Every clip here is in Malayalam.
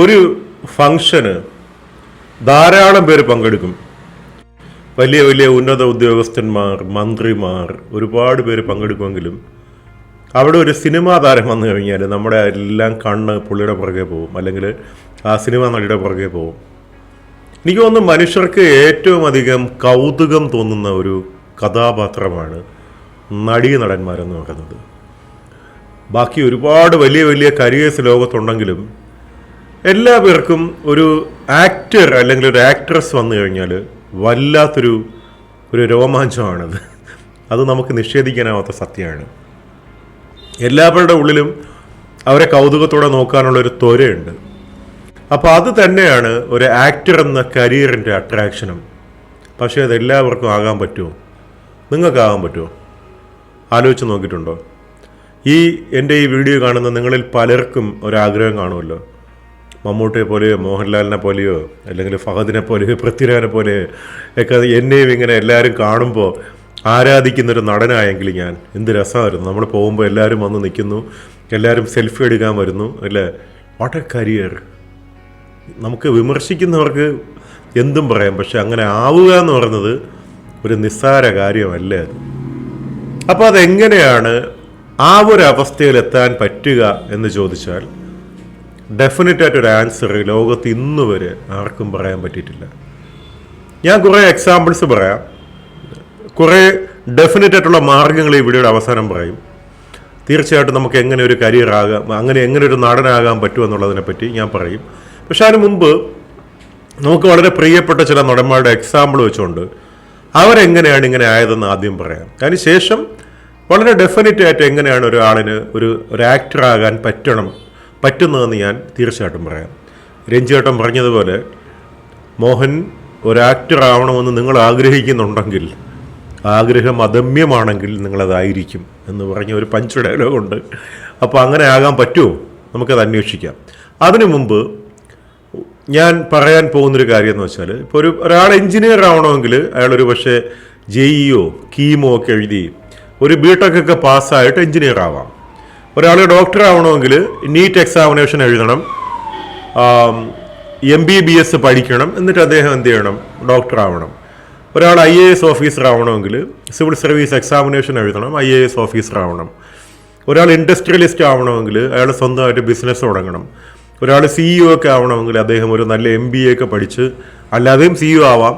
ഒരു ഫങ്ഷന് ധാരാളം പേര് പങ്കെടുക്കും. വലിയ വലിയ ഉന്നത ഉദ്യോഗസ്ഥന്മാർ മന്ത്രിമാർ ഒരുപാട് പേര് പങ്കെടുക്കുമെങ്കിലും അവിടെ ഒരു സിനിമാ താരം വന്നു കഴിഞ്ഞാൽ നമ്മുടെ എല്ലാം കണ്ണ് പുള്ളിയുടെ പുറകെ പോകും. അല്ലെങ്കിൽ ആ സിനിമ നടിയുടെ പുറകെ പോകും. എനിക്ക് തോന്നുന്നു മനുഷ്യർക്ക് ഏറ്റവും അധികം കൗതുകം തോന്നുന്ന ഒരു കഥാപാത്രമാണ് നടീ നടന്മാരെന്ന് പറയുന്നത്. ബാക്കി ഒരുപാട് വലിയ വലിയ കരിയേഴ്സ് ലോകത്തുണ്ടെങ്കിലും എല്ലാ പേർക്കും ഒരു ആക്ടർ അല്ലെങ്കിൽ ഒരു ആക്ട്രസ് വന്നു കഴിഞ്ഞാൽ വല്ലാത്തൊരു ഒരു രോമാഞ്ചമാണത്. അത് നമുക്ക് നിഷേധിക്കാനാവാത്ത സത്യമാണ്. എല്ലാവരുടെ ഉള്ളിലും അവരെ കൗതുകത്തോടെ നോക്കാനുള്ള ഒരു ത്വരയുണ്ട്. അപ്പോൾ അത് തന്നെയാണ് ഒരു ആക്ടർ എന്ന കരിയറിന്റെ അട്രാക്ഷനും പക്ഷേ അത് എല്ലാവർക്കും ആകാൻ പറ്റുമോ? നിങ്ങൾക്കാകാൻ പറ്റുമോ? ആലോചിച്ച് നോക്കിയിട്ടുണ്ടോ? ഈ എന്റെ ഈ വീഡിയോ കാണുന്ന നിങ്ങളിൽ പലർക്കും ഒരാഗ്രഹം കാണുമല്ലോ. മമ്മൂട്ടിയെ പോലെയോ മോഹൻലാലിനെ പോലെയോ അല്ലെങ്കിൽ ഫഹദിനെ പോലെയോ പൃഥ്വിരാജിനെ പോലെയോ ഒക്കെ എന്നെയും ഇങ്ങനെ എല്ലാവരും കാണുമ്പോൾ ആരാധിക്കുന്നൊരു നടനായെങ്കിൽ ഞാൻ എന്ത് രസമായിരുന്നു. നമ്മൾ പോകുമ്പോൾ എല്ലാവരും വന്ന് നിൽക്കുന്നു എല്ലാവരും സെൽഫി എടുക്കാൻ വരുന്നു അല്ലേ? വാട്ട് എ കരിയർ നമുക്ക് വിമർശിക്കുന്നവർക്ക് എന്തും പറയാം പക്ഷെ അങ്ങനെ ആവുക എന്ന് പറയുന്നത് ഒരു നിസ്സാര കാര്യമല്ലേ അത്? അപ്പോൾ അതെങ്ങനെയാണ് ആ ഒരു അവസ്ഥയിൽ എത്താൻ പറ്റുക എന്ന് ചോദിച്ചാൽ ഡെഫിനറ്റ് ആയിട്ടൊരു ആൻസർ ലോകത്ത് ഇന്ന് വരെ ആർക്കും പറയാൻ പറ്റിയിട്ടില്ല. ഞാൻ കുറേ എക്സാമ്പിൾസ് പറയാം. കുറേ ഡെഫിനറ്റ് ആയിട്ടുള്ള മാർഗങ്ങൾ ഈ വീഡിയോയുടെ അവസാനം പറയും. തീർച്ചയായിട്ടും നമുക്ക് എങ്ങനെ ഒരു കരിയർ ആകാം അങ്ങനെ എങ്ങനെ ഒരു നടനാകാൻ പറ്റുമെന്നുള്ളതിനെ പറ്റി ഞാൻ പറയും. പക്ഷെ അതിന് മുമ്പ് നമുക്ക് വളരെ പ്രിയപ്പെട്ട ചില നടന്മാരുടെ എക്സാമ്പിൾ വെച്ചുകൊണ്ട് അവരെങ്ങനെയാണ് ഇങ്ങനെ ആയതെന്ന് ആദ്യം പറയാം. അതിന് ശേഷം വളരെ ഡെഫിനറ്റ് ആയിട്ട് എങ്ങനെയാണ് ഒരാളിന് ഒരു ഒരു ആക്ടറാകാൻ പറ്റണം പറ്റുന്നതെന്ന് ഞാൻ തീർച്ചയായിട്ടും പറയാം. രഞ്ജിയേട്ടൻ പറഞ്ഞതുപോലെ മോഹൻ ഒരു ആക്ടർ ആവണമെന്ന് നിങ്ങൾ ആഗ്രഹിക്കുന്നുണ്ടെങ്കിൽ ആഗ്രഹം അദമ്യമാണെങ്കിൽ നിങ്ങളതായിരിക്കും എന്ന് പറഞ്ഞ ഒരു പഞ്ച് ഡയലോഗുണ്ട്. അപ്പോൾ അങ്ങനെ ആകാൻ പറ്റുമോ? നമുക്കത് അന്വേഷിക്കാം. അതിനു മുമ്പ് ഞാൻ പറയാൻ പോകുന്നൊരു കാര്യം എന്ന് വെച്ചാൽ ഇപ്പോൾ ഒരു ഒരാൾ എഞ്ചിനീയർ ആവണമെങ്കിൽ അയാളൊരു പക്ഷേ ജെഇഒ കീമോ ഒക്കെ എഴുതി ഒരു ബിടെക് ഒക്കെ പാസ്സായിട്ട് എഞ്ചിനീയർ ആവാം ഒരാൾ ഡോക്ടർ ആവണമെങ്കിൽ നീറ്റ് എക്സാമിനേഷൻ എഴുതണം എം ബി ബി എസ് പഠിക്കണം എന്നിട്ട് അദ്ദേഹം എന്ത് ചെയ്യണം? ഡോക്ടർ ആവണം ഒരാൾ ഐ എ എസ് ഓഫീസർ ആവണമെങ്കിൽ സിവിൽ സർവീസ് എക്സാമിനേഷൻ എഴുതണം ഐ എ എസ് ഓഫീസർ ആവണം ഒരാൾ ഇൻഡസ്ട്രിയലിസ്റ്റ് ആവണമെങ്കിൽ അയാൾ സ്വന്തമായിട്ട് ബിസിനസ് തുടങ്ങണം. ഒരാൾ സിഇഒ ഒക്കെ ആവണമെങ്കിൽ അദ്ദേഹം ഒരു നല്ല എം ബി എ ഒക്കെ പഠിച്ച് അല്ലാതെയും സിഇഒ ആവാം.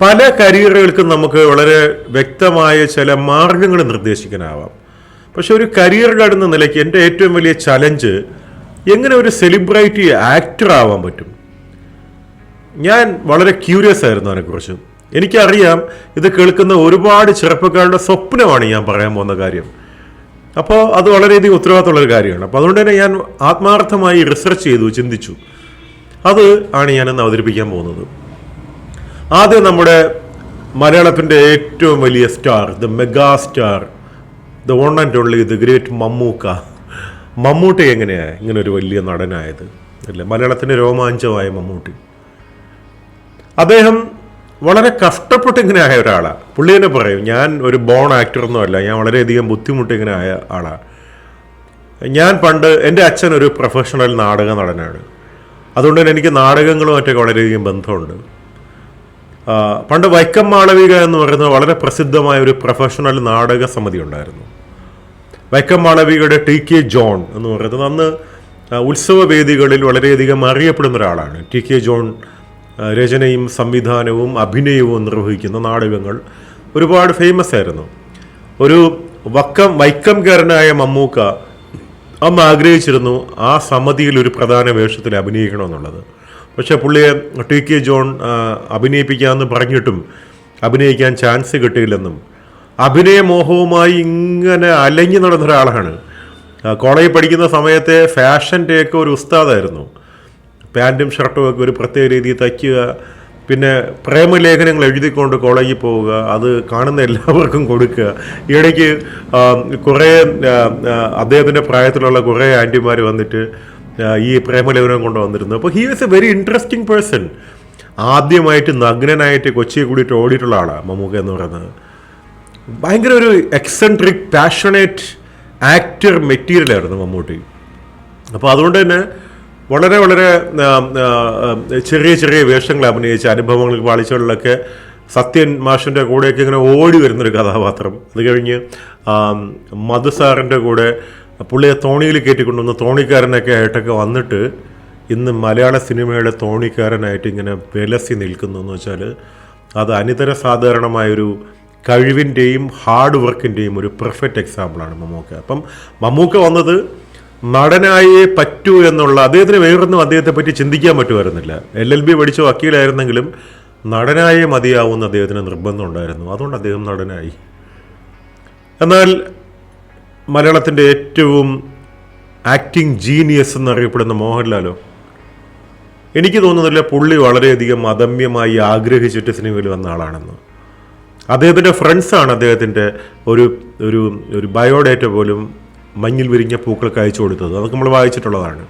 പല കരിയറുകൾക്കും നമുക്ക് വളരെ വ്യക്തമായ ചില മാർഗങ്ങൾ നിർദ്ദേശിക്കാനാവാം. പക്ഷെ ഒരു കരിയർ ഗാർഡ് എന്ന നിലയ്ക്ക് എന്റെ ഏറ്റവും വലിയ ചലഞ്ച് എങ്ങനെ ഒരു സെലിബ്രിറ്റി ആക്ടർ ആവാൻ പറ്റും? ഞാൻ വളരെ ക്യൂരിയസ് ആയിരുന്നു അതിനെക്കുറിച്ച്. എനിക്കറിയാം ഇത് കേൾക്കുന്ന ഒരുപാട് ചെറുപ്പക്കാരുടെ സ്വപ്നമാണ് ഞാൻ പറയാൻ പോകുന്ന കാര്യം. അപ്പോൾ അത് വളരെയധികം ഉത്തരവാദിത്തമുള്ള ഒരു കാര്യമാണ്. അപ്പോൾ അതുകൊണ്ട് തന്നെ ഞാൻ ആത്മാർത്ഥമായി റിസർച്ച് ചെയ്തു ചിന്തിച്ചു. അത് ആണ് ഞാനിന്ന് അവതരിപ്പിക്കാൻ പോകുന്നത്. ആദ്യം നമ്മുടെ മലയാളത്തിന്റെ ഏറ്റവും വലിയ star the mega star the one and only the great Mammukka. Mammootty എങ്ങനെയാണ് ഇങ്ങനെ ഒരു വലിയ നടനായത്. അല്ലേ? മലയാളത്തിന്റെ രോമാഞ്ചമായ മമ്മൂട്ടി. അദ്ദേഹം വളരെ കഷ്ടപ്പെട്ട് ഇങ്ങനെ ആയ ഒരാളാണ് പുള്ളി തന്നെ പറയും ഞാൻ ഒരു ബോൺ ആക്ടറൊന്നും അല്ല. ഞാൻ വളരെയധികം ബുദ്ധിമുട്ട് ഇങ്ങനെ ആയ ആളാണ് ഞാൻ പണ്ട് എന്റെ അച്ഛൻ ഒരു പ്രൊഫഷണൽ നാടക നടനാണ്. അതുകൊണ്ട് തന്നെ എനിക്ക് നാടകങ്ങളുമായിട്ടൊക്കെ വളരെയധികം ബന്ധമുണ്ട്. പണ്ട് വൈക്കം മാളവിക എന്ന് പറയുന്ന വളരെ പ്രസിദ്ധമായ ഒരു പ്രൊഫഷണൽ നാടക സമിതി ഉണ്ടായിരുന്നു. വൈക്കം മാളവികയുടെ ടി കെ ജോൺ എന്ന് പറയുന്നത് അന്ന് ഉത്സവവേദികളിൽ ഉത്സവ വേദികളിൽ വളരെയധികം അറിയപ്പെടുന്ന ഒരാളാണ്. ടി കെ ജോൺ രചനയും സംവിധാനവും അഭിനയവും നിർവഹിക്കുന്ന നാടകങ്ങൾ ഒരുപാട് ഫേമസ് ആയിരുന്നു. ഒരു വക്കം വൈക്കംകാരനായ മമ്മൂക്ക അമ്മ ആഗ്രഹിച്ചിരുന്നു ആ സമിതിയിൽ ഒരു പ്രധാന വേഷത്തിൽ അഭിനയിക്കണമെന്നുള്ളത്. പക്ഷേ പുള്ളിയെ ടി കെ ജോൺ അഭിനയിപ്പിക്കാമെന്ന് പറഞ്ഞിട്ടും അഭിനയിക്കാൻ ചാൻസ് കിട്ടിയില്ലെന്നും അഭിനയമോഹവുമായി ഇങ്ങനെ അലഞ്ഞു നടന്ന ഒരാളാണ്. കോളേജിൽ പഠിക്കുന്ന സമയത്തെ ഫാഷന്റെ ഒക്കെ ഒരു ഉസ്താദായിരുന്നു. പാന്റും ഷർട്ടും ഒക്കെ ഒരു പ്രത്യേക രീതിയിൽ തയ്ക്കുക പിന്നെ പ്രേമലേഖനങ്ങൾ എഴുതിക്കൊണ്ട് കോളേജിൽ പോവുക അത് കാണുന്ന എല്ലാവർക്കും കൊടുക്കുക. ഇടയ്ക്ക് കുറേ അദ്ദേഹത്തിന്റെ പ്രായത്തിലുള്ള കുറേ ആന്റിമാർ വന്നിട്ട് ഈ പ്രേമലേഖനം കൊണ്ട് വന്നിരുന്നു അപ്പോൾ he was a very interesting person ആദ്യമായിട്ട് നഗ്നനായിട്ട് കൊച്ചിയെ കൂടിയിട്ട് ഓടിയിട്ടുള്ള ആളാണ് മമ്മൂക്ക എന്ന് പറയുന്നത്. ഭയങ്കര ഒരു എക്സെൻട്രിക് പാഷണേറ്റ് ആക്ടർ മെറ്റീരിയലായിരുന്നു മമ്മൂട്ടി. അപ്പോൾ അതുകൊണ്ട് തന്നെ വളരെ വളരെ ചെറിയ ചെറിയ വേഷങ്ങൾ അഭിനയിച്ച അനുഭവങ്ങൾ പാളിച്ചകളിലൊക്കെ സത്യൻ മാഷിന്റെ കൂടെയൊക്കെ ഇങ്ങനെ ഓടി വരുന്നൊരു കഥാപാത്രം. അത് കഴിഞ്ഞ് മധുസാറിന്റെ മധു സാറിന്റെ കൂടെ പുള്ളിയെ തോണിയിൽ കയറ്റിക്കൊണ്ടുവന്ന് തോണിക്കാരനൊക്കെ ആയിട്ടൊക്കെ വന്നിട്ട് ഇന്ന് മലയാള സിനിമയുടെ തോണിക്കാരനായിട്ട് ഇങ്ങനെ വിലസി നിൽക്കുന്നു എന്ന് വെച്ചാൽ അത് അനിതര സാധാരണമായൊരു കഴിവിന്റെയും ഹാർഡ് വർക്കിന്റെയും ഒരു പെർഫെക്റ്റ് എക്സാമ്പിളാണ് മമ്മൂക്ക. അപ്പം മമ്മൂക്ക വന്നത് നടനായേ പറ്റൂ എന്നുള്ള അദ്ദേഹത്തിന് വേറൊന്നും അദ്ദേഹത്തെ പറ്റി ചിന്തിക്കാൻ പറ്റുമായിരുന്നില്ല. എൽ എൽ ബി പഠിച്ച വക്കീലായിരുന്നെങ്കിലും നടനായേ മതിയാവുന്ന അദ്ദേഹത്തിന് നിർബന്ധം ഉണ്ടായിരുന്നു. അതുകൊണ്ട് അദ്ദേഹം നടനായി. എന്നാൽ മലയാളത്തിന്റെ ഏറ്റവും ആക്ടിങ് ജീനിയസ് എന്നറിയപ്പെടുന്ന മോഹൻലാലോ? എനിക്ക് തോന്നുന്നില്ല പുള്ളി വളരെയധികം അദമ്യമായി ആഗ്രഹിച്ചിട്ട് സിനിമയിൽ വന്ന ആളാണെന്ന്. അദ്ദേഹത്തിന്റെ ഫ്രണ്ട്സാണ് അദ്ദേഹത്തിന്റെ ഒരു ഒരു ഒരു ബയോഡേറ്റ പോലും മഞ്ഞിൽ വിരിഞ്ഞ പൂക്കൾക്ക് അയച്ചു കൊടുത്തത്. അതൊക്കെ നമ്മൾ വായിച്ചിട്ടുള്ളതാണ്.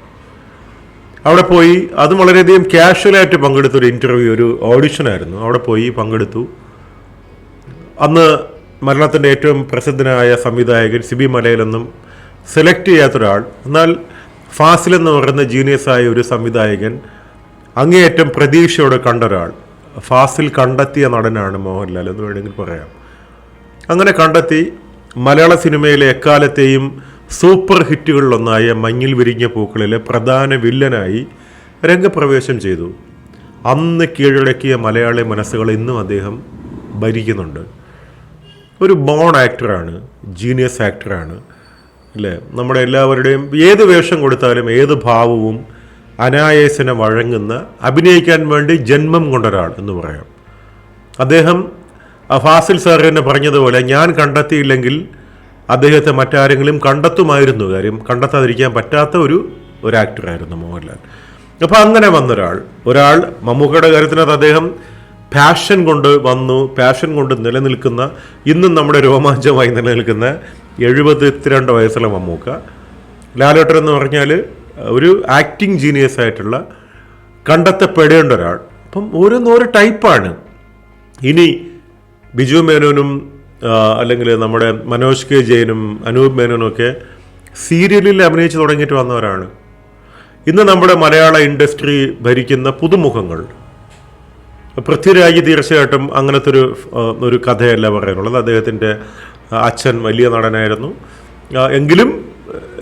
അവിടെ പോയി അതും വളരെയധികം ക്യാഷ്വലായിട്ട് പങ്കെടുത്തൊരു ഇന്റർവ്യൂ ഒരു ഓഡിഷനായിരുന്നു അവിടെ പോയി പങ്കെടുത്തു. അന്ന് മലയാളത്തിന്റെ ഏറ്റവും പ്രസിദ്ധനായ സംവിധായകൻ സിബി മലയിലൊന്നും സെലക്ട് ചെയ്യാത്ത ഒരാൾ. എന്നാൽ ഫാസിൽ എന്ന് പറയുന്ന ജീനിയസായ ഒരു സംവിധായകൻ അങ്ങേയറ്റം പ്രതീക്ഷയോടെ കണ്ട ഒരാൾ. ഫാസിൽ കണ്ടെത്തിയ നടനാണ് മോഹൻലാൽ എന്ന് വേണമെങ്കിൽ പറയാം. അങ്ങനെ കണ്ടെത്തി മലയാള സിനിമയിലെ എക്കാലത്തെയും സൂപ്പർ ഹിറ്റുകളിലൊന്നായ മഞ്ഞിൽ വിരിഞ്ഞ പൂക്കളിലെ പ്രധാന വില്ലനായി രംഗപ്രവേശം ചെയ്തു. അന്ന് കീഴടക്കിയ മലയാളി മനസ്സുകൾ ഇന്നും അദ്ദേഹം ഭരിക്കുന്നുണ്ട്. ഒരു ബോൺ ആക്ടറാണ് ജീനിയസ് ആക്ടറാണ് അല്ലേ? നമ്മുടെ എല്ലാവരുടെയും ഏത് വേഷം കൊടുത്താലും ഏത് ഭാവവും അനായാസന വഴങ്ങുന്ന അഭിനയിക്കാൻ വേണ്ടി ജന്മം കൊണ്ടൊരാൾ എന്ന് പറയാം. അദ്ദേഹം ഫാസിൽ സാർ തന്നെ പറഞ്ഞതുപോലെ ഞാൻ കണ്ടെത്തിയില്ലെങ്കിൽ അദ്ദേഹത്തെ മറ്റാരെങ്കിലും കണ്ടെത്തുമായിരുന്നു. കാര്യം കണ്ടെത്താതിരിക്കാൻ പറ്റാത്ത ഒരു ഒരു ആക്ടറായിരുന്നു മോഹൻലാൽ. അപ്പോൾ അങ്ങനെ വന്നൊരാൾ ഒരാൾ മമ്മൂക്കയുടെ കാര്യത്തിനകത്ത് അദ്ദേഹം പാഷൻ കൊണ്ട് വന്നു പാഷൻ കൊണ്ട് നിലനിൽക്കുന്ന ഇന്നും നമ്മുടെ രോമാഞ്ചമായി നിലനിൽക്കുന്ന എഴുപത്തിരണ്ട് വയസ്സുള്ള മമ്മൂക്ക. ലാലോട്ടർ എന്ന് പറഞ്ഞാൽ ഒരു ആക്ടിങ് ജീനിയസ് ആയിട്ടുള്ള കണ്ടെത്തപ്പെടേണ്ട ഒരാൾ. അപ്പം ഓരോന്നോരോ ടൈപ്പാണ് ഇനി ബിജു മേനോനും അല്ലെങ്കിൽ നമ്മുടെ മനോജ് കെ ജയനും അനൂപ് മേനോനും ഒക്കെ സീരിയലിൽ അഭിനയിച്ച് തുടങ്ങിയിട്ട് വന്നവരാണ്. ഇന്ന് നമ്മുടെ മലയാള ഇൻഡസ്ട്രി ഭരിക്കുന്ന പുതുമുഖങ്ങൾ. പൃഥ്വിരാജ് തീർച്ചയായിട്ടും അങ്ങനത്തെ ഒരു ഒരു കഥയല്ല പറയാനുള്ളത്. അദ്ദേഹത്തിന്റെ അച്ഛൻ വലിയ നടനായിരുന്നു. എങ്കിലും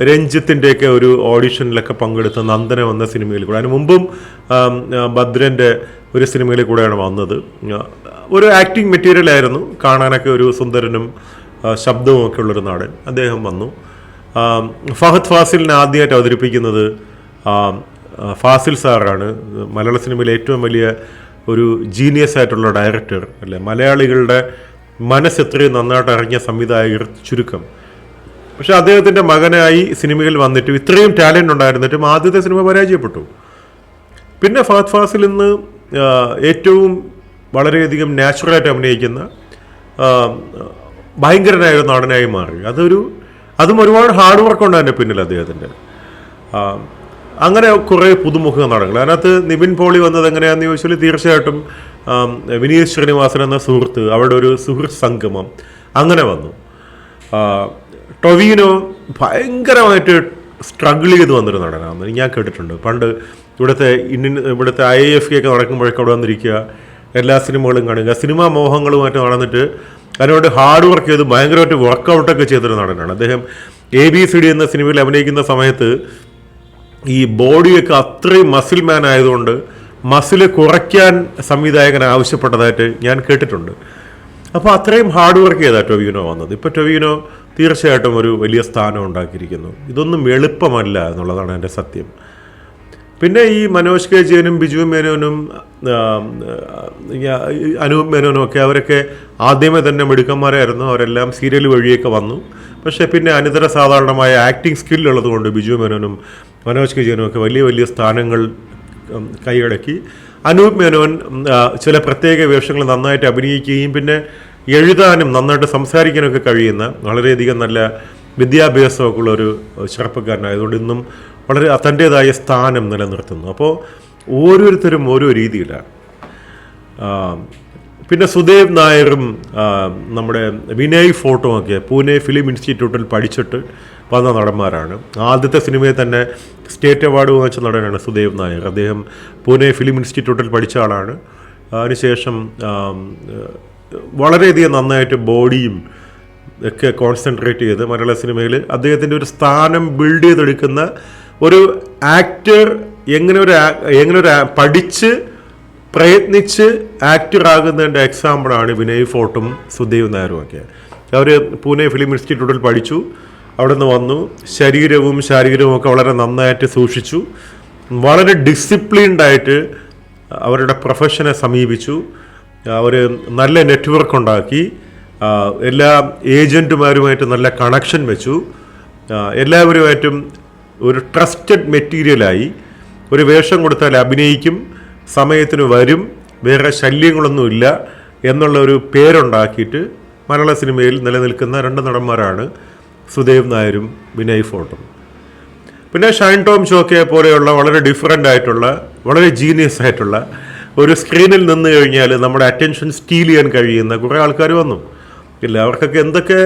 രഞ്ജിത്തിന്റെയൊക്കെ ഒരു ഓഡിഷനിലൊക്കെ പങ്കെടുത്ത നന്ദന എന്ന സിനിമയിൽ കൂടെ. അതിന് മുമ്പും ഭദ്രന്റെ ഒരു സിനിമയിൽ കൂടെയാണ് വന്നത്. ഒരു ആക്ടിങ് മെറ്റീരിയൽ ആയിരുന്നു. കാണാനൊക്കെ ഒരു സുന്ദരനും ശബ്ദവും ഒക്കെ ഉള്ളൊരു നാടൻ അദ്ദേഹം വന്നു. ഫഹദ് ഫാസിലിനെ ആദ്യമായിട്ട് അവതരിപ്പിക്കുന്നത് ഫാസിൽ സാറാണ്. മലയാള സിനിമയിലെ ഏറ്റവും വലിയ ഒരു ജീനിയസ് ആയിട്ടുള്ള ഡയറക്ടർ അല്ലെ? മലയാളികളുടെ മനസ്സ് എത്രയും നന്നായിട്ട് അറിഞ്ഞ സംവിധായകർ ചുരുക്കം. പക്ഷെ അദ്ദേഹത്തിന്റെ മകനായി സിനിമയിൽ വന്നിട്ടും ഇത്രയും ടാലന്റ് ഉണ്ടായിരുന്നിട്ടും ആദ്യത്തെ സിനിമ പരാജയപ്പെട്ടു. പിന്നെ ഫാത് ഫാസിൽ ഇന്ന് ഏറ്റവും വളരെയധികം നാച്ചുറലായിട്ട് അഭിനയിക്കുന്ന ഭയങ്കരനായ ഒരു നടനായി മാറി. അതൊരു അതും ഒരുപാട് ഹാർഡ് വർക്ക് ഉണ്ട് പിന്നിൽ അദ്ദേഹത്തിന്റെ. അങ്ങനെ കുറേ പുതുമുഖ നടങ്ങൾ അതിനകത്ത് നിവിൻ പോളി വന്നത് എങ്ങനെയാണെന്ന് ചോദിച്ചാൽ തീർച്ചയായിട്ടും വിനീത് ശ്രീനിവാസൻ എന്ന സുഹൃത്ത് അവിടെ ഒരു സുഹൃത്ത് സംഗമം അങ്ങനെ വന്നു. ടൊവീനോ ഭയങ്കരമായിട്ട് സ്ട്രഗിൾ ചെയ്ത് വന്നൊരു നടനാണ് ഞാൻ കേട്ടിട്ടുണ്ട്. പണ്ട് ഇവിടുത്തെ ഇന്ത്യൻ ഇവിടുത്തെ ഐ എഫ് ഒക്കെ നടക്കുമ്പോഴൊക്കെ അവിടെ വന്നിരിക്കുക എല്ലാ സിനിമകളും കാണുക സിനിമാ മോഹങ്ങളുമായിട്ട് നടന്നിട്ട് അതിനോട് ഹാർഡ് വർക്ക് ചെയ്ത് ഭയങ്കരമായിട്ട് വർക്കൗട്ടൊക്കെ ചെയ്തൊരു നടനാണ്. അദ്ദേഹം എ ബി സി ഡി എന്ന സിനിമയിൽ അഭിനയിക്കുന്ന സമയത്ത് ഈ ബോഡിയൊക്കെ അത്രയും മസിൽ മാൻ ആയതുകൊണ്ട് മസിൽ കുറയ്ക്കാൻ സംവിധായകൻ ആവശ്യപ്പെട്ടതായിട്ട് ഞാൻ കേട്ടിട്ടുണ്ട്. അപ്പോൾ അത്രയും ഹാർഡ് വർക്ക് ചെയ്താ ടൊവിനോ വന്നത്. ഇപ്പോൾ ടൊവിനോ തീർച്ചയായിട്ടും ഒരു വലിയ സ്ഥാനം ഉണ്ടാക്കിയിരിക്കുന്നു. ഇതൊന്നും എളുപ്പമല്ല എന്നുള്ളതാണ് എന്റെ സത്യം. പിന്നെ ഈ മനോജ് കെ ജയനും ബിജു മേനോനും അനൂപ് മേനോനും ഒക്കെ അവരൊക്കെ ആദ്യമേ തന്നെ മിടുക്കന്മാരായിരുന്നു. അവരെല്ലാം സീരിയൽ വഴിയൊക്കെ വന്നു. പക്ഷേ പിന്നെ അനിതര സാധാരണമായ ആക്ടിങ് സ്കില്ലുള്ളത് കൊണ്ട് ബിജു മേനോനും മനോജ് കെ ജയനും വലിയ വലിയ സ്ഥാനങ്ങൾ കൈയടക്കി. അനൂപ് മേനോൻ ചില പ്രത്യേക വേഷങ്ങൾ നന്നായിട്ട് അഭിനയിക്കുകയും പിന്നെ എഴുതാനും നന്നായിട്ട് സംസാരിക്കാനൊക്കെ കഴിയുന്ന വളരെയധികം നല്ല വിദ്യാഭ്യാസമൊക്കെ ഉള്ള ഒരു ചെറുപ്പക്കാരനായതുകൊണ്ട് ഇന്നും വളരെ തന്റേതായ സ്ഥാനം നിലനിർത്തുന്നു. അപ്പോൾ ഓരോരുത്തരും ഓരോ രീതിയിലാണ്. പിന്നെ സുദേവ് നായരും നമ്മുടെ വിനയ് ഫോട്ടോ ഒക്കെ പൂനെ ഫിലിം ഇൻസ്റ്റിറ്റ്യൂട്ടിൽ പഠിച്ചിട്ട് വന്ന നടന്മാരാണ്. ആദ്യത്തെ സിനിമയെ തന്നെ സ്റ്റേറ്റ് അവാർഡ് വാങ്ങിച്ച നടനാണ് സുദേവ് നായർ. അദ്ദേഹം പൂനെ ഫിലിം ഇൻസ്റ്റിറ്റ്യൂട്ടിൽ പഠിച്ച ആളാണ്. അതിനുശേഷം വളരെയധികം നന്നായിട്ട് ബോഡിയും ഒക്കെ കോൺസെൻട്രേറ്റ് ചെയ്ത് മലയാള സിനിമയിൽ അദ്ദേഹത്തിന്റെ ഒരു സ്ഥാനം ബിൽഡ് ചെയ്തെടുക്കുന്ന ഒരു ആക്ടർ എങ്ങനെ ഒരു എങ്ങനെ ഒരു പഠിച്ച് പ്രയത്നിച്ച് ആക്ടറാകുന്നതിന്റെ എക്സാമ്പിളാണ് വിനയ് ഫോർട്ടും സുദേവ് നായരും ഒക്കെ. അവർ പൂനെ ഫിലിം ഇൻസ്റ്റിറ്റ്യൂട്ടിൽ പഠിച്ചു. അവിടെ നിന്ന് വന്നു. ശരീരവും ശാരീരവും ഒക്കെ വളരെ നന്നായിട്ട് സൂക്ഷിച്ചു. വളരെ ഡിസിപ്ലിൻഡായിട്ട് അവരുടെ പ്രൊഫഷനെ സമീപിച്ചു. അവർ നല്ല നെറ്റ്വർക്ക് ഉണ്ടാക്കി. എല്ലാ ഏജന്റുമാരുമായിട്ട് നല്ല കണക്ഷൻ വെച്ചു. എല്ലാവരുമായിട്ടും ഒരു ട്രസ്റ്റഡ് മെറ്റീരിയലായി ഒരു വേഷം കൊടുത്താൽ അഭിനയിക്കും. സമയത്തിന് വരും വേറെ ശല്യങ്ങളൊന്നുമില്ല എന്നുള്ള ഒരു പേരുണ്ടാക്കിയിട്ട് മലയാള സിനിമയിൽ നിലനിൽക്കുന്ന രണ്ട് നടന്മാരാണ് സുദേവ് നായരും വിനയ് ഫോർട്ടും. പിന്നെ ഷൈൻ ടോം ഷോക്കെ പോലെയുള്ള വളരെ ഡിഫറെന്റ് ആയിട്ടുള്ള വളരെ ജീനിയസ് ആയിട്ടുള്ള ഒരു സ്ക്രീനിൽ നിന്ന് കഴിഞ്ഞാൽ നമ്മുടെ അറ്റൻഷൻ സ്റ്റീൽ ചെയ്യാൻ കഴിയുന്ന കുറേ ആൾക്കാർ വന്നു. ഇല്ല അവർക്കൊക്കെ എന്തൊക്കെ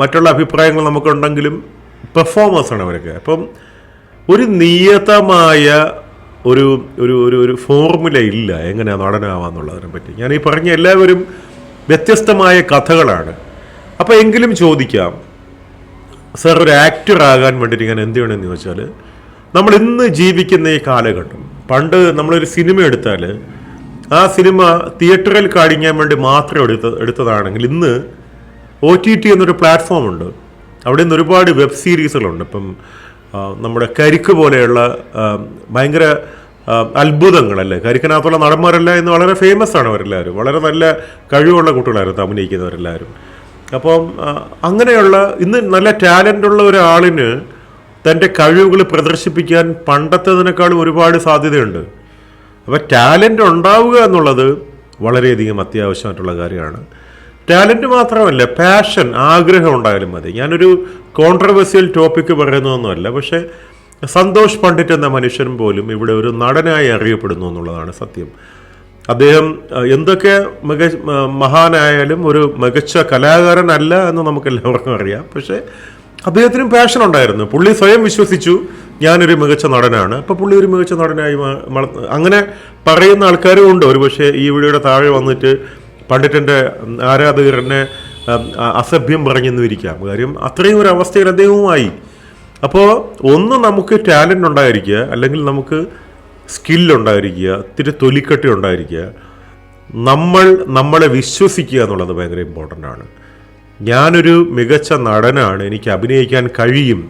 മറ്റുള്ള അഭിപ്രായങ്ങൾ നമുക്കുണ്ടെങ്കിലും പെർഫോമേഴ്സാണ് അവരൊക്കെ. അപ്പം ഒരു നിയതമായ ഒരു ഒരു ഒരു ഒരു ഫോർമുല ഇല്ല എങ്ങനെ നടനാവാന്നുള്ളതിനെ പറ്റി. ഞാൻ ഈ പറഞ്ഞ എല്ലാവരും വ്യത്യസ്തമായ കഥകളാണ്. അപ്പോൾ എങ്കിലും ചോദിക്കാം സർ ഒരു ആക്ടർ ആകാൻ വേണ്ടിയിട്ട് ഞാൻ എന്ത് ചെയ്യണമെന്ന് ചോദിച്ചാൽ നമ്മൾ ഇന്ന് ജീവിക്കുന്ന ഈ കാലഘട്ടം പണ്ട് നമ്മളൊരു സിനിമ എടുത്താൽ ആ സിനിമ തിയേറ്ററിൽ കാണിക്കാൻ വേണ്ടി മാത്രം എടുത്ത എടുത്തതാണെങ്കിൽ ഇന്ന് ഒ ടി ടി എന്നൊരു പ്ലാറ്റ്ഫോം ഉണ്ട്. അവിടെ നിന്ന് ഒരുപാട് വെബ് സീരീസുകളുണ്ട് ഇപ്പം നമ്മുടെ കരിക്ക് പോലെയുള്ള ഭയങ്കര അത്ഭുതങ്ങളല്ലേ? കരിക്കിനകത്തുള്ള നടന്മാരെല്ലാം ഇന്ന് വളരെ ഫേമസ് ആണ് അവരെല്ലാവരും. വളരെ നല്ല കഴിവുള്ള കുട്ടികളായിരുന്നു അഭിനയിക്കുന്നവരെല്ലാവരും. അപ്പം അങ്ങനെയുള്ള ഇന്ന് നല്ല ടാലന്റ് ഉള്ള ഒരാളിന് തന്റെ കഴിവുകൾ പ്രദർശിപ്പിക്കാൻ പണ്ടത്തേതിനേക്കാളും ഒരുപാട് സാധ്യതയുണ്ട്. അപ്പോൾ ടാലന്റ് ഉണ്ടാവുക എന്നുള്ളത് വളരെയധികം അത്യാവശ്യമായിട്ടുള്ള കാര്യമാണ്. ടാലന്റ് മാത്രമല്ല പാഷൻ ആഗ്രഹം ഉണ്ടായാലും മതി. ഞാനൊരു കോൺട്രവേഴ്സിയൽ ടോപ്പിക്ക് പറയുന്നതൊന്നുമല്ല പക്ഷേ സന്തോഷ് പണ്ഡിറ്റ് എന്ന മനുഷ്യൻ പോലും ഇവിടെ ഒരു നടനായി അറിയപ്പെടുന്നു എന്നുള്ളതാണ് സത്യം. അദ്ദേഹം എന്തൊക്കെ മിക മഹാനായാലും ഒരു മികച്ച കലാകാരനല്ല എന്ന് നമുക്ക് എല്ലാവർക്കും അറിയാം. പക്ഷേ അദ്ദേഹത്തിനും പാഷൻ ഉണ്ടായിരുന്നു. പുള്ളി സ്വയം വിശ്വസിച്ചു ഞാനൊരു മികച്ച നടനാണ്. അപ്പോൾ പുള്ളി ഒരു മികച്ച നടനായി അങ്ങനെ പറയുന്ന ആൾക്കാരും ഉണ്ട്. ഒരു പക്ഷേ ഈ വീഡിയോയുടെ താഴെ വന്നിട്ട് പണ്ഡിറ്റന്റെ ആരാധകർ എന്നെ അസഭ്യം പറഞ്ഞെന്ന് ഇരിക്കാം കാര്യം അത്രയും ഒരു അവസ്ഥയിൽ അദ്ദേഹവുമായി. അപ്പോൾ ഒന്ന് നമുക്ക് ടാലന്റ് ഉണ്ടായിരിക്കുക അല്ലെങ്കിൽ നമുക്ക് സ്കില്ലുണ്ടായിരിക്കുക ഇത്തിരി തൊലിക്കട്ടി ഉണ്ടായിരിക്കുക. നമ്മൾ നമ്മളെ വിശ്വസിക്കുക എന്നുള്ളത് ഭയങ്കര ഇമ്പോർട്ടന്റ് ആണ്. ഞാനൊരു മികച്ച നടനാണ് എനിക്ക് അഭിനയിക്കാൻ കഴിയും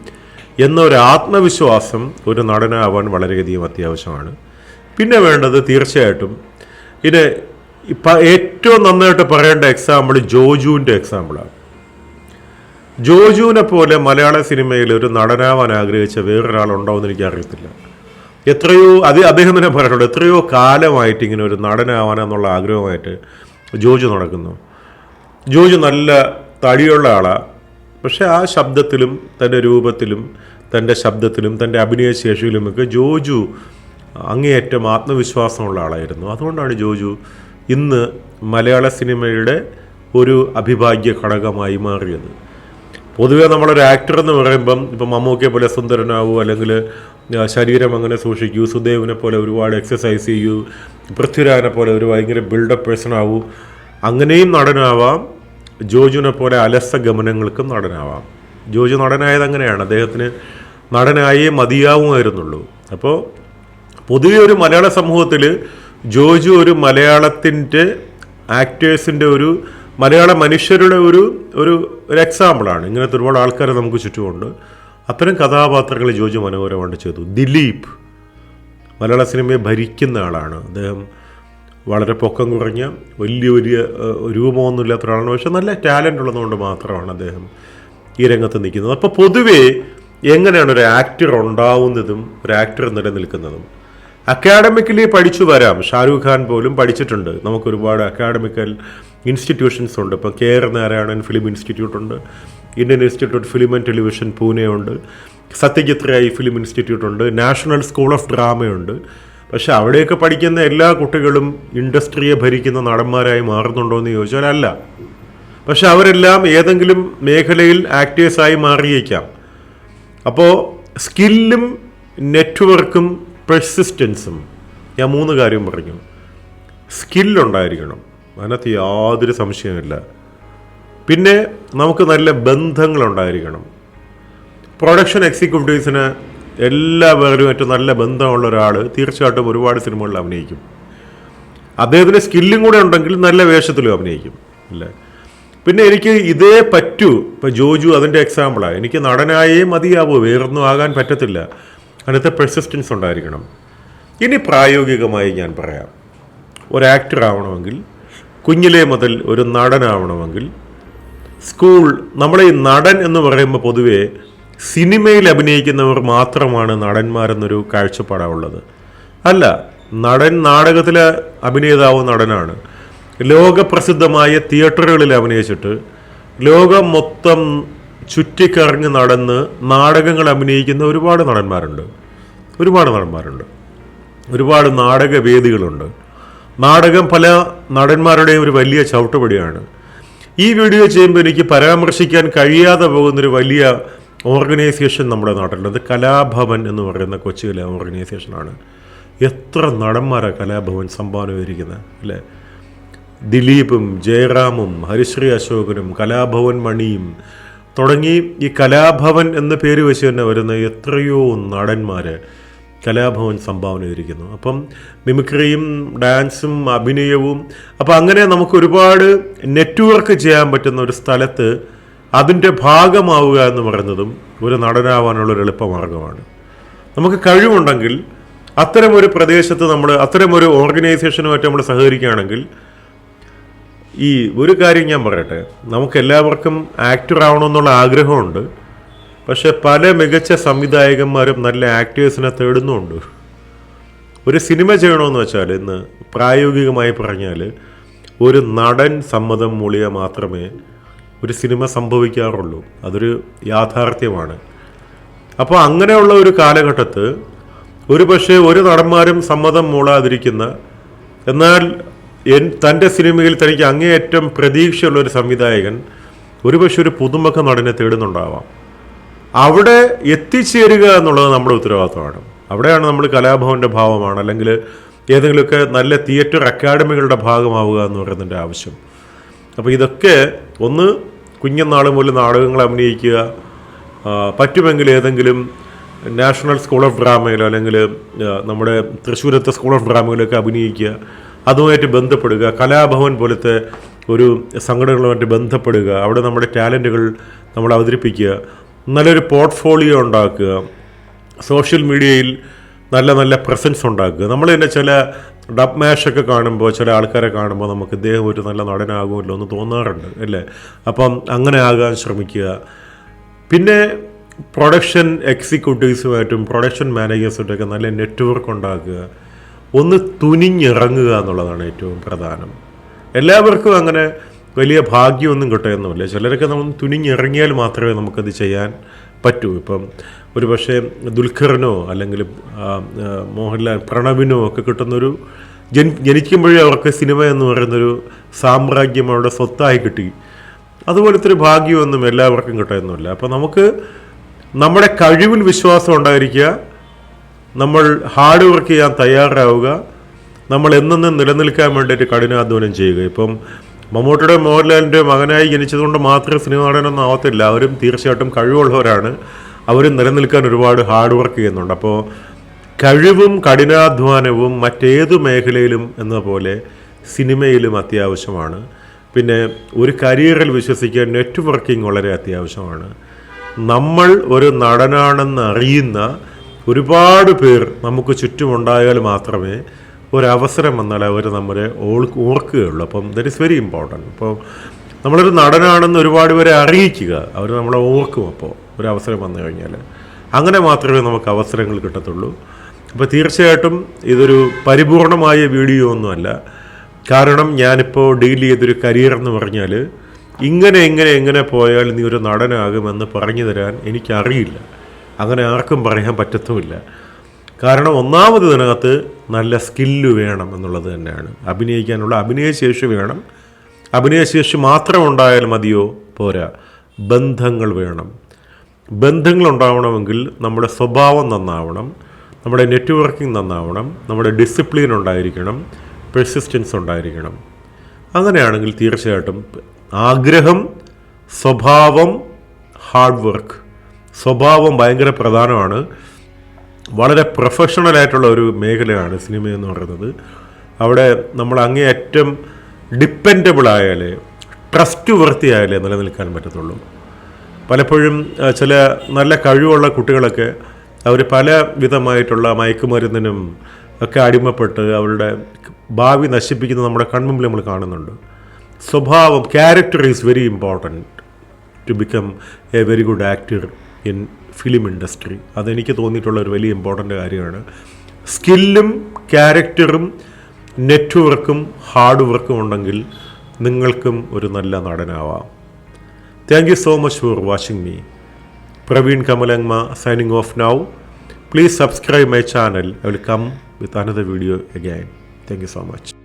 എന്നൊരു ആത്മവിശ്വാസം ഒരു നടനാവാൻ വളരെയധികം അത്യാവശ്യമാണ്. പിന്നെ വേണ്ടത് തീർച്ചയായിട്ടും ഇത് ഇപ്പം ഏറ്റവും നന്നായിട്ട് പറയേണ്ട എക്സാമ്പിൾ ജോജുവിന്റെ എക്സാമ്പിളാണ് ജോജുവിനെ പോലെ മലയാള സിനിമയിൽ ഒരു നടനാവാൻ ആഗ്രഹിച്ച വേറൊരാളുണ്ടോ എന്ന് എനിക്ക് അറിയത്തില്ല എത്രയോ അത് അദ്ദേഹം തന്നെ പറഞ്ഞിട്ടുണ്ട് എത്രയോ കാലമായിട്ട് ഇങ്ങനെ ഒരു നടനാവാനെന്നുള്ള ആഗ്രഹമായിട്ട് ജോജു നടക്കുന്നു. ജോജു നല്ല തടിയുള്ള ആളാണ് പക്ഷേ ആ ശബ്ദത്തിലും തന്റെ രൂപത്തിലും തന്റെ ശബ്ദത്തിലും തന്റെ അഭിനയശേഷിയിലുമൊക്കെ ജോജു അങ്ങേയറ്റം ആത്മവിശ്വാസമുള്ള ആളായിരുന്നു. അതുകൊണ്ടാണ് ജോജു ഇന്ന് മലയാള സിനിമയുടെ ഒരു അഭിഭാഗ്യ ഘടകമായി മാറിയത്. പൊതുവേ നമ്മളൊരു ആക്ടർ എന്ന് പറയുമ്പം ഇപ്പം മമ്മൂക്കെ പോലെ സുന്ദരനാവൂ അല്ലെങ്കിൽ ശരീരം അങ്ങനെ സൂക്ഷിക്കൂ സുദേവിനെ പോലെ ഒരുപാട് എക്സസൈസ് ചെയ്യൂ പൃഥ്വിരാജിനെ പോലെ ഒരു ഭയങ്കര ബിൽഡപ്പ് പേഴ്സൺ ആവൂ അങ്ങനെയും നടനാവാം. ജോജുവിനെ പോലെ അലസ ഗമനങ്ങൾക്കും നടനാവാം. ജോജു നടനായത് അങ്ങനെയാണ്. അദ്ദേഹത്തിന് നടനായേ മതിയാവുമായിരുന്നുള്ളൂ. അപ്പോൾ പൊതുവെ ഒരു മലയാള സമൂഹത്തിൽ ജോജു ഒരു മലയാളത്തിന്റെ ആക്ടേഴ്സിന്റെ ഒരു മലയാള മനുഷ്യരുടെ ഒരു ഒരു ഒരു എക്സാമ്പിളാണ് ഇങ്ങനത്തെ ഒരുപാട് ആൾക്കാരെ നമുക്ക് ചുറ്റുമുണ്ട്. അത്തരം കഥാപാത്രങ്ങൾ ജോജു മനോഹരമായിട്ട് ചെയ്തു. ദിലീപ് മലയാള സിനിമയെ ഭരിക്കുന്ന ആളാണ്. അദ്ദേഹം വളരെ പൊക്കം കുറഞ്ഞ വലിയ വലിയ രൂപമൊന്നുമില്ലാത്ത ഒരാളാണ്. പക്ഷെ നല്ല ടാലന്റ് ഉള്ളതുകൊണ്ട് മാത്രമാണ് അദ്ദേഹം ഈ രംഗത്ത് നിൽക്കുന്നത്. അപ്പോൾ പൊതുവേ എങ്ങനെയാണ് ഒരു ആക്ടർ ഉണ്ടാവുന്നതും ഒരു ആക്ടർ നിലനിൽക്കുന്നതും? അക്കാഡമിക്കലി പഠിച്ചു വരാം. ഷാരൂഖ് ഖാൻ പോലും പഠിച്ചിട്ടുണ്ട്. നമുക്ക് ഒരുപാട് അക്കാഡമിക്കൽ ഇൻസ്റ്റിറ്റ്യൂഷൻസ് ഉണ്ട്. ഇപ്പോൾ K R Narayanan film institute ഉണ്ട്. Indian institute film and television Pune ഉണ്ട്. സത്യജിത് റായ് ഫിലിം ഇൻസ്റ്റിറ്റ്യൂട്ട് ഉണ്ട്. നാഷണൽ സ്കൂൾ ഓഫ് ഡ്രാമയുണ്ട് പക്ഷെ അവിടെയൊക്കെ പഠിക്കുന്ന എല്ലാ കുട്ടികളും ഇൻഡസ്ട്രിയെ ഭരിക്കുന്ന നടന്മാരായി മാറുന്നുണ്ടോ എന്ന് ചോദിച്ചാൽ അല്ല. പക്ഷെ അവരെല്ലാം ഏതെങ്കിലും മേഖലയിൽ ആക്ടേഴ്സായി മാറിയേക്കാം. അപ്പോൾ സ്കില്ലും നെറ്റ്വർക്കും പെർസിസ്റ്റൻസും ഞാൻ മൂന്ന് കാര്യം പറഞ്ഞു. സ്കില്ലുണ്ടായിരിക്കണം അതിനകത്ത് യാതൊരു സംശയമില്ല പിന്നെ നമുക്ക് നല്ല ബന്ധങ്ങളുണ്ടായിരിക്കണം പ്രൊഡക്ഷൻ എക്സിക്യൂട്ടീവ്സിന് എല്ലാവരുമായിട്ട് നല്ല ബന്ധമുള്ള ഒരാൾ തീർച്ചയായിട്ടും ഒരുപാട് സിനിമകളിൽ അഭിനയിക്കും. അദ്ദേഹത്തിന് സ്കില്ലും കൂടെ ഉണ്ടെങ്കിൽ നല്ല വേഷത്തിലും അഭിനയിക്കും. അല്ലേ? പിന്നെ എനിക്ക് ഇതേ പറ്റൂ. ഇപ്പം ജോജു അതിന്റെ എക്സാമ്പിളാണ് എനിക്ക് നടനായേ മതിയാവൂ. വേറൊന്നും ആകാൻ പറ്റത്തില്ല. അതിനകത്ത് പെർസിസ്റ്റൻസ് ഉണ്ടായിരിക്കണം. ഇനി പ്രായോഗികമായി ഞാൻ പറയാം. ഒരു ആക്ടർ ആവണമെങ്കിൽ കുഞ്ഞിലെ മുതൽ ഒരു നടനാവണമെങ്കിൽ സ്കൂൾ നമ്മളെ ഈ നടൻ എന്ന് പറയുമ്പോൾ പൊതുവേ സിനിമയിൽ അഭിനയിക്കുന്നവർ മാത്രമാണ് നടന്മാരെന്നൊരു കാഴ്ചപ്പാടാണുള്ളത്. അല്ല നടൻ നാടകത്തിലെ അഭിനേതാവ് നടനാണ്. ലോകപ്രസിദ്ധമായ തിയേറ്ററുകളിൽ അഭിനയിച്ചിട്ട് ലോകം മൊത്തം ചുറ്റിക്കറങ്ങി നടന്ന് നാടകങ്ങൾ അഭിനയിക്കുന്ന ഒരുപാട് നടന്മാരുണ്ട്. ഒരുപാട് നടന്മാരുണ്ട്. ഒരുപാട് നാടക വേദികളുണ്ട് നാടകം പല നടന്മാരുടെയും ഒരു വലിയ ചവിട്ടുപടിയാണ്. ഈ വീഡിയോ ചെയ്യുമ്പോൾ എനിക്ക് പരാമർശിക്കാൻ കഴിയാതെ പോകുന്നൊരു വലിയ ഓർഗനൈസേഷൻ നമ്മുടെ നാട്ടിലുണ്ട്. അത് കലാഭവൻ എന്ന് പറയുന്ന കൊച്ചിയിലെ ഓർഗനൈസേഷനാണ്. എത്ര നടന്മാരാണ് കലാഭവൻ സംഭാവന ചെയ്തിരിക്കുന്നത് അല്ലേ? ദിലീപും ജയറാമും ഹരിശ്രീ അശോകനും കലാഭവൻ മണിയും തുടങ്ങി ഈ കലാഭവൻ എന്ന പേര് വെച്ച് തന്നെ വരുന്ന എത്രയോ നടന്മാർ കലാഭവൻ സംഭാവന ചെയ്തിരിക്കുന്നു. അപ്പം മിമിക്രിയും ഡാൻസും അഭിനയവും അപ്പം അങ്ങനെ നമുക്ക് ഒരുപാട് നെറ്റ്വർക്ക് ചെയ്യാൻ പറ്റുന്ന ഒരു സ്ഥലത്ത് അതിന്റെ ഭാഗമാവുക എന്ന് പറയുന്നതും ഒരു നടനാവാനുള്ള ഒരു എളുപ്പമാർഗമാണ്. നമുക്ക് കഴിവുണ്ടെങ്കിൽ അത്തരമൊരു പ്രദേശത്ത് നമ്മൾ അത്തരമൊരു ഓർഗനൈസേഷനുമായിട്ട് നമ്മൾ സഹകരിക്കുകയാണെങ്കിൽ ഈ ഒരു കാര്യം ഞാൻ പറയട്ടെ. നമുക്ക് എല്ലാവർക്കും ആക്ടർ ആവണമെന്നുള്ള ആഗ്രഹമുണ്ട്. പക്ഷെ പല മികച്ച സംവിധായകന്മാരും നല്ല ആക്ടേഴ്സിനെ തേടുന്നുമുണ്ട്. ഒരു സിനിമ ചെയ്യണമെന്ന് വെച്ചാൽ ഇന്ന് പ്രായോഗികമായി പറഞ്ഞാൽ ഒരു നടൻ സമ്മതം മൂളിയാൽ മാത്രമേ ഒരു സിനിമ സംഭവിക്കാറുള്ളൂ. അതൊരു യാഥാർത്ഥ്യമാണ്. അപ്പോൾ അങ്ങനെയുള്ള ഒരു കാലഘട്ടത്ത് ഒരു പക്ഷേ ഒരു നടന്മാരും സമ്മതം മൂളാതിരിക്കുന്ന എന്നാൽ എൻ തന്റെ സിനിമയിൽ തനിക്ക് അങ്ങേയറ്റം പ്രതീക്ഷയുള്ള ഒരു സംവിധായകൻ ഒരുപക്ഷെ ഒരു പുതുമുഖ നടനെ തേടുന്നുണ്ടാവാം. അവിടെ എത്തിച്ചേരുക എന്നുള്ളത് നമ്മുടെ ഉത്തരവാദിത്തമാണ്. അവിടെയാണ് നമ്മൾ കലാഭവന്റെ ഭാവമാണ് അല്ലെങ്കിൽ ഏതെങ്കിലുമൊക്കെ നല്ല തിയേറ്റർ അക്കാഡമികളുടെ ഭാഗമാവുക എന്ന് പറയുന്നതിന്റെ ആവശ്യം. അപ്പോൾ ഇതൊക്കെ ഒന്ന് കുഞ്ഞനാൾ മുതൽ നാടകങ്ങൾ അഭിനയിക്കുക പറ്റുമെങ്കിൽ ഏതെങ്കിലും നാഷണൽ സ്കൂൾ ഓഫ് ഡ്രാമയിലോ അല്ലെങ്കിൽ നമ്മുടെ തൃശ്ശൂരത്തെ സ്കൂൾ ഓഫ് ഡ്രാമയിലൊക്കെ അഭിനയിക്കുക അതുമായിട്ട് ബന്ധപ്പെടുക. കലാഭവൻ പോലത്തെ ഒരു സംഘടനകളുമായിട്ട് ബന്ധപ്പെടുക. അവിടെ നമ്മുടെ ടാലന്റുകൾ നമ്മൾ അവതരിപ്പിക്കുക. നല്ലൊരു പോർട്ട്ഫോളിയോ ഉണ്ടാക്കുക. സോഷ്യൽ മീഡിയയിൽ നല്ല നല്ല പ്രസൻസ് ഉണ്ടാക്കുക. നമ്മൾ തന്നെ ചില ഡബ് മാഷൊക്കെ കാണുമ്പോൾ ചില ആൾക്കാരെ കാണുമ്പോൾ നമുക്ക് ഇദ്ദേഹം ഒരു നല്ല നടനാകുമല്ലോ എന്ന് തോന്നാറുണ്ട് അല്ലേ? അപ്പം അങ്ങനെ ആകാൻ ശ്രമിക്കുക. പിന്നെ പ്രൊഡക്ഷൻ എക്സിക്യൂട്ടീവ്സുമായിട്ടും പ്രൊഡക്ഷൻ മാനേജേഴ്സുമായിട്ടൊക്കെ നല്ല നെറ്റ്വർക്ക് ഉണ്ടാക്കുക. ഒന്ന് തുനിഞ്ഞിറങ്ങുക എന്നുള്ളതാണ് ഏറ്റവും പ്രധാനം. എല്ലാവർക്കും അങ്ങനെ വലിയ ഭാഗ്യമൊന്നും കിട്ടുകയൊന്നുമില്ല. ചിലരൊക്കെ നമ്മൾ തുനിഞ്ഞിറങ്ങിയാൽ മാത്രമേ നമുക്കത് ചെയ്യാൻ പറ്റൂ. ഇപ്പം ഒരു പക്ഷേ ദുൽഖറിനോ അല്ലെങ്കിൽ മോഹൻലാൽ പ്രണവിനോ ഒക്കെ കിട്ടുന്നൊരു ജനി ജനിക്കുമ്പോഴേ അവർക്ക് സിനിമ എന്ന് പറയുന്നൊരു സാമ്രാജ്യം അവരുടെ സ്വത്തായി കിട്ടി. അതുപോലത്തെ ഒരു ഭാഗ്യമൊന്നും എല്ലാവർക്കും കിട്ടുന്നില്ല അപ്പോൾ നമുക്ക് നമ്മുടെ കഴിവിൽ വിശ്വാസം ഉണ്ടായിരിക്കുക നമ്മൾ ഹാർഡ് വർക്ക് ചെയ്യാൻ തയ്യാറാവുക. നമ്മൾ എന്നെന്നും നിലനിൽക്കാൻ വേണ്ടിയിട്ട് കഠിനാധ്വാനം ചെയ്യുക. ഇപ്പം മമ്മൂട്ടിയുടെ മോഹൻലാലിന്റെ മകനായി ജനിച്ചതുകൊണ്ട് മാത്രം സിനിമ നടനൊന്നും ആവത്തില്ല. അവരും തീർച്ചയായിട്ടും കഴിവുള്ളവരാണ്. അവരും നിലനിൽക്കാൻ ഒരുപാട് ഹാർഡ് വർക്ക് ചെയ്യുന്നുണ്ട്. അപ്പോൾ കഴിവും കഠിനാധ്വാനവും മറ്റേതു മേഖലയിലും എന്ന പോലെ സിനിമയിലും അത്യാവശ്യമാണ്. പിന്നെ ഒരു കരിയറിൽ വിശ്വസിക്കാൻ നെറ്റ്വർക്കിംഗ് വളരെ അത്യാവശ്യമാണ്. നമ്മൾ ഒരു നടനാണെന്ന് അറിയുന്ന ഒരുപാട് പേർ നമുക്ക് ചുറ്റുമുണ്ടായാൽ മാത്രമേ ഒരവസരം വന്നാൽ അവർ നമ്മളെ ഓൾ ഓർക്കുകയുള്ളൂ. അപ്പം ദറ്റ് ഈസ് വെരി ഇമ്പോർട്ടന്റ് അപ്പോൾ നമ്മളൊരു നടനാണെന്ന് ഒരുപാട് പേരെ അറിയിക്കുക. അവർ നമ്മളെ ഓർക്കും അപ്പോൾ ഒരു അവസരം വന്നു കഴിഞ്ഞാൽ അങ്ങനെ മാത്രമേ നമുക്ക് അവസരങ്ങൾ കിട്ടത്തുള്ളൂ. അപ്പോൾ തീർച്ചയായിട്ടും ഇതൊരു പരിപൂർണമായ വീഡിയോ ഒന്നുമല്ല. കാരണം ഞാനിപ്പോൾ ഡീൽ ചെയ്തൊരു കരിയർ എന്ന് പറഞ്ഞാൽ ഇങ്ങനെ എങ്ങനെ എങ്ങനെ പോയാൽ നീ ഒരു നടനാകുമെന്ന് പറഞ്ഞു തരാൻ എനിക്കറിയില്ല. അങ്ങനെ ആർക്കും പറയാൻ പറ്റത്തുമില്ല. കാരണം ഒന്നാമത് ഇതിനകത്ത് നല്ല സ്കില്ല് വേണം എന്നുള്ളത് തന്നെയാണ്. അഭിനയിക്കാനുള്ള അഭിനയശേഷി വേണം. അഭിനയശേഷി മാത്രം ഉണ്ടായാൽ മതിയോ? പോരാ. ബന്ധങ്ങൾ വേണം. ബന്ധങ്ങൾ ഉണ്ടാവണമെങ്കിൽ നമ്മുടെ സ്വഭാവം നന്നാവണം. നമ്മുടെ നെറ്റ്വർക്കിംഗ് നന്നാവണം. നമ്മുടെ ഡിസിപ്ലിൻ ഉണ്ടായിരിക്കണം. പെർസിസ്റ്റൻസ് ഉണ്ടായിരിക്കണം. അങ്ങനെയാണെങ്കിൽ തീർച്ചയായിട്ടും ആഗ്രഹം സ്വഭാവം ഹാർഡ് വർക്ക് സ്വഭാവം ഭയങ്കര പ്രധാനമാണ്. വളരെ പ്രൊഫഷണൽ ആയിട്ടുള്ള ഒരു മേഖലയാണ് സിനിമ എന്ന് പറയുന്നത്. അവിടെ നമ്മൾ അങ്ങേയറ്റം ഡിപ്പെൻഡബിൾ ആയാലേ ട്രസ്റ്റ് വർത്തിയായാലേ നിലനിൽക്കാൻ പറ്റത്തുള്ളൂ. പലപ്പോഴും ചില നല്ല കഴിവുള്ള കുട്ടികളൊക്കെ അവർ പല വിധമായിട്ടുള്ള മയക്കുമരുന്നിനും ഒക്കെ അടിമപ്പെട്ട് അവരുടെ ഭാവി നശിപ്പിക്കുന്നത് നമ്മുടെ കൺമുമ്പിൽ നമ്മൾ കാണുന്നുണ്ട്. സ്വഭാവം character is very important to become a very good actor in film industry അതെനിക്ക് തോന്നിയിട്ടുള്ള ഒരു വലിയ ഇമ്പോർട്ടന്റ് കാര്യമാണ്. സ്കില്ലും ക്യാരക്ടറും നെറ്റ്വർക്കും ഹാർഡ് വർക്കും ഉണ്ടെങ്കിൽ നിങ്ങൾക്കും ഒരു നല്ല നടനാവാം. Thank you so much for watching me Praveen Kamalangma signing off now please subscribe my channel I will come with another video again thank you so much